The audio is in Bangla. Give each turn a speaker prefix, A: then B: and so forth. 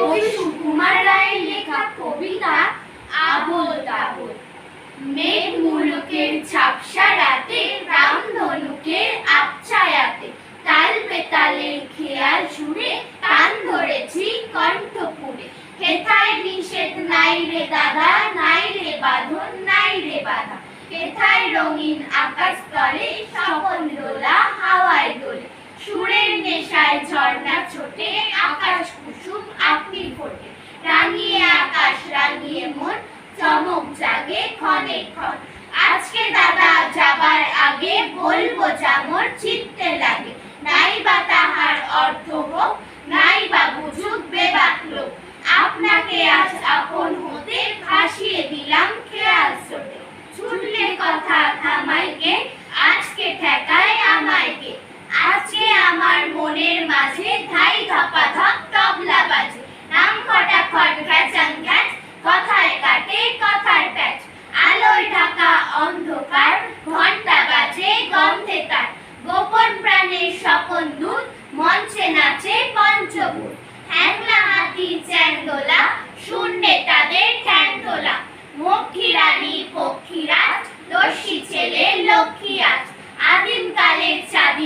A: কবি
B: সুকুমার রায়ের লেখা কবিতা আবোল তাবোল। মেঘ মুলুকের ঝাপসা রাতে রামধনুকের আবছায়াতে, তাল বেতালের খেয়াল সুরে কান ধরেছি কণ্ঠপুরে। হেথায় নিষেধ? নাই রে দাদা, নাই রে বাঁধন, নাই রে বাধা। হেথায় রঙিন আকাশ তলে স্বপন আগে ক্ষণে ক্ষণ। আজকে দাদা যাবার আগে বলব যেমন চিত্তে লাগে। নাই বা তাহার অর্থ হোক নাই বা বুঝুক বেবাক লোক আপনাকে আজ আপন হতে ভাসিয়ে দিলাম খেয়ে প্রাণের সকল নুন মঞ্চে নাচে পঞ্চভূত। হ্যাংলা হাতির চ্যান্ডোলা, শূন্যে তাদের ঠ্যাং তোলা রানী পক্ষীরাজ দর্শী ছেলে লক্ষ্মী আজ আদিমকালের চাঁদ